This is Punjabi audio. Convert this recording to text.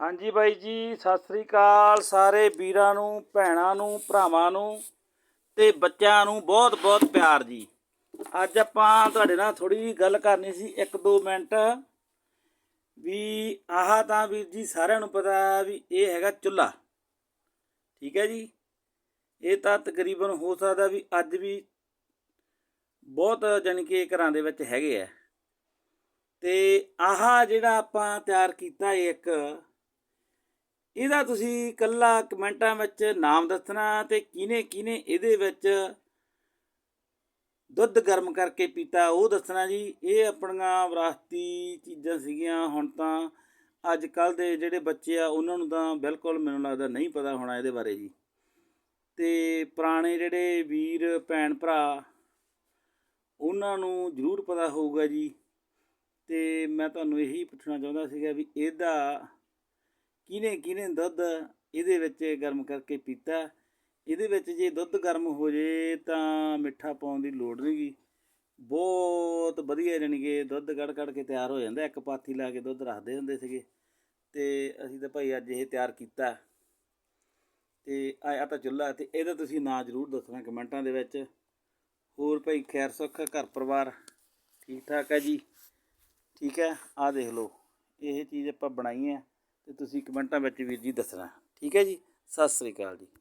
ਹਾਂਜੀ ਬਾਈ ਜੀ, ਸਤਿ ਸ੍ਰੀ ਅਕਾਲ ਸਾਰੇ ਵੀਰਾਂ ਨੂੰ, ਭੈਣਾਂ ਨੂੰ, ਭਰਾਵਾਂ ਨੂੰ ਤੇ ਬੱਚਿਆਂ ਨੂੰ ਬਹੁਤ ਬਹੁਤ ਪਿਆਰ ਜੀ। ਅੱਜ ਆਪਾਂ ਤੁਹਾਡੇ ਨਾਲ ਥੋੜੀ ਜਿਹੀ ਗੱਲ ਕਰਨੀ ਸੀ 1-2 ਮਿੰਟ। ਵੀ ਆਹ ਤਾਂ ਵੀਰ ਜੀ ਸਾਰਿਆਂ ਨੂੰ ਪਤਾ ਵੀ ਇਹ ਹੈਗਾ ਚੁੱਲ੍ਹਾ। ਠੀਕ ਹੈ ਜੀ? ਇਹ ਤਾਂ ਤਕਰੀਬਨ ਹੋ ਸਕਦਾ ਵੀ ਅੱਜ ਵੀ ਬਹੁਤ ਜਾਣੀ ਕਿ ਘਰਾਂ ਦੇ ਵਿੱਚ ਹੈਗੇ ਆ। ਤੇ ਆਹ ਜਿਹੜਾ ਆਪਾਂ ਤਿਆਰ ਕੀਤਾ ਇੱਕ ਇਹਦਾ ਤੁਸੀਂ ਇਕੱਲਾ ਕਮੈਂਟਾਂ ਵਿੱਚ ਨਾਮ ਦੱਸਣਾ ਤੇ ਕਿਹਨੇ ਕਿਹਨੇ ਇਹਦੇ ਵਿੱਚ ਦੁੱਧ ਗਰਮ ਕਰਕੇ ਪੀਤਾ, ਉਹ ਦੱਸਣਾ ਜੀ। ਇਹ ਆਪਣੀਆਂ ਵਿਰਾਸਤੀ ਚੀਜ਼ਾਂ ਸੀਗੀਆਂ ਹੁਣ ਤਾਂ ਅੱਜ ਕੱਲ ਦੇ ਜਿਹੜੇ ਬੱਚੇ ਆ, ਉਹਨਾਂ ਨੂੰ ਤਾਂ ਬਿਲਕੁਲ ਮੈਨੂੰ ਲੱਗਦਾ ਨਹੀਂ ਪਤਾ ਹੋਣਾ ਇਹਦੇ ਬਾਰੇ ਜੀ। ਤੇ ਪੁਰਾਣੇ ਜਿਹੜੇ ਵੀਰ, ਭੈਣ ਭਰਾ, ਉਹਨਾਂ ਨੂੰ ਜ਼ਰੂਰ ਪਤਾ ਹੋਊਗਾ ਜੀ। ਤੇ ਮੈਂ ਤੁਹਾਨੂੰ ਇਹੀ ਪੁੱਛਣਾ ਚਾਹੁੰਦਾ ਸੀਗਾ ਵੀ ਇਹਦਾ ਕਿਹਨੇ ਕਿਹਨੇ ਦੁੱਧ ਇਹਦੇ ਵਿੱਚ ਗਰਮ ਕਰਕੇ ਪੀਤਾ? ਇਹਦੇ ਵਿੱਚ ਜੇ ਦੁੱਧ ਗਰਮ ਹੋ ਜੇ ਤਾਂ ਮਿੱਠਾ ਪਾਉਣ ਦੀ ਲੋੜ ਨਹੀਂਗੀ ਬਹੁਤ ਵਧੀਆ ਜਾਣੀ ਕਿ ਦੁੱਧ ਕੱਢ ਕੱਢ ਕੇ ਤਿਆਰ ਹੋ ਜਾਂਦਾ। ਇੱਕ ਪਾਥੀ ਲਾ ਕੇ ਦੁੱਧ ਰੱਖਦੇ ਹੁੰਦੇ ਸੀਗੇ। ਤੇ ਅਸੀਂ ਤਾਂ ਭਾਈ ਅੱਜ ਇਹ ਤਿਆਰ ਕੀਤਾ। ਤੇ ਆਇਆ ਤਾਂ ਚੁੱਲ੍ਹਾ ਤੇ ਇਹਦਾ ਤੁਸੀਂ ਨਾਂ ਜ਼ਰੂਰ ਦੱਸਣਾ ਕਮੈਂਟਾਂ ਦੇ ਵਿੱਚ। ਹੋਰ ਭਾਈ ਖੈਰ ਸੁੱਖ, ਘਰ ਪਰਿਵਾਰ ਠੀਕ ਠਾਕ ਹੈ ਜੀ? ਠੀਕ ਹੈ? ਆ ਦੇਖ ਲਓ। ਇਹ ਚੀਜ਼ ਆਪਾਂ ਬਣਾਈ ਹੈ। ਤੇ ਤੁਸੀਂ ਕਮੈਂਟਾਂ ਵਿੱਚ ਵੀਰ ਜੀ ਦੱਸਣਾ। ਠੀਕ ਹੈ ਜੀ? ਸਤਿ ਸ੍ਰੀ ਅਕਾਲ ਜੀ।